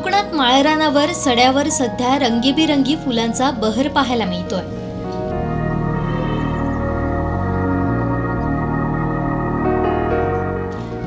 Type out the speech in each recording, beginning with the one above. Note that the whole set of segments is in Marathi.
कोकणात माळरानावर सड्यावर सध्या रंगीबिरंगी फुलांचा बहर पाहायला मिळतोय.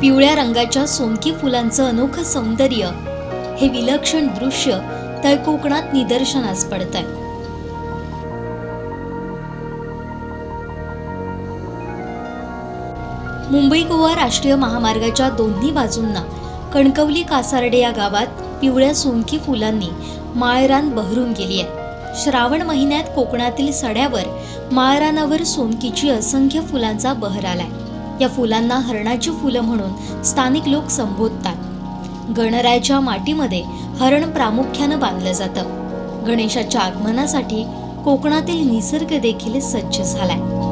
पिवळ्या रंगाच्या सोनकी फुलांचं अनोखं सौंदर्य हे विलक्षण दृश्य तर कोकणात निदर्शनास पडत आहे मुंबई गोवा राष्ट्रीय महामार्गाच्या दोन्ही बाजूंना कणकवली कासार्डे या गावात पिवळ्या सोनकी फुलांनी माळरान बहरून गेली आहे. श्रावण महिन्यात कोकणातील सड्यावर माळरानावर सोनकीची असंख्य फुलांचा बहर आलाय. या फुलांना हरणाची फुलं म्हणून स्थानिक लोक संबोधतात. गणरायाच्या माटीमध्ये हरण प्रामुख्यानं बांधलं जातं. गणेशाच्या आगमनासाठी कोकणातील निसर्ग देखील सज्ज झालाय.